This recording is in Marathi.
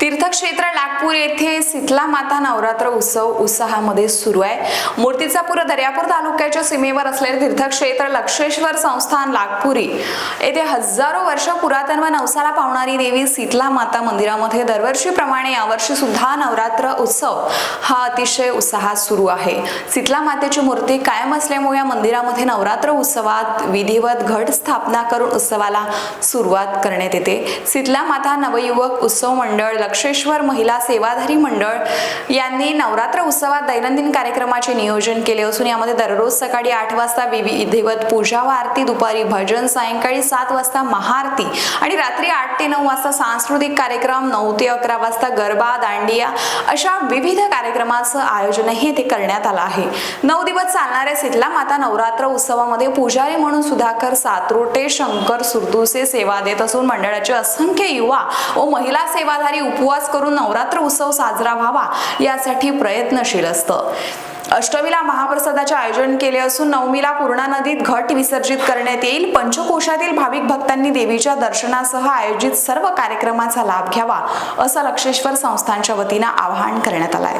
तीर्थक्षेत्र नागपूर येथे शीतला माता नवरात्र उत्सव उत्साहामध्ये सुरू आहे. मूर्तिजापूर दर्यापूर तालुक्याच्या सीमेवर असलेले तीर्थक्षेत्र लक्षेश्वर संस्थान नागपुरी येथे हजारो वर्ष पुरातन व नवसाला पावणारी देवी शीतला माता मंदिरामध्ये दरवर्षीप्रमाणे यावर्षी सुद्धा नवरात्र उत्सव हा अतिशय उत्साहात सुरू आहे. शीतला मातेची मूर्ती कायम असल्यामुळे या मंदिरामध्ये नवरात्र उत्सवात विधिवत घट स्थापना करून उत्सवाला सुरुवात करण्यात येते. शीतला माता नवयुवक उत्सव मंडळ लक्षेश्वर महिला सेवाधारी मंडळ यांनी नवरात्र उत्सवात दैनंदिन कार्यक्रमाचे नियोजन केले असून यामध्ये दररोज सकाळी आठ वाजता विधिवत पूजा व आरती दुपारी भजन सायंकाळी सात वाजता महाआरती आणि रात्री आठ ते नऊ वाजता सांस्कृतिक कार्यक्रम नऊ ते अकरा वाजता गरबा दांडिया अशा विविध कार्यक्रमाचं आयोजनही येथे करण्यात आलं आहे. नऊ दिवस चालणाऱ्या शीतला माता नवरात्र उत्सवामध्ये पुजारी म्हणून सुधाकर सातरोटे शंकर सुरदुसे सेवा देत असून मंडळाचे असंख्य युवा व महिला सेवाधारी उप उपवास करून नवरात्र उत्सव साजरा व्हावा यासाठी प्रयत्नशील असतं. अष्टमीला महाप्रसादाचे आयोजन केले असून नवमीला पूर्णा नदीत घट विसर्जित करण्यात येईल. पंचकोशातील भाविक भक्तांनी देवीच्या दर्शनासह आयोजित सर्व कार्यक्रमाचा लाभ घ्यावा असं लक्षेश्वर संस्थांच्या वतीनं आवाहन करण्यात आलं आहे.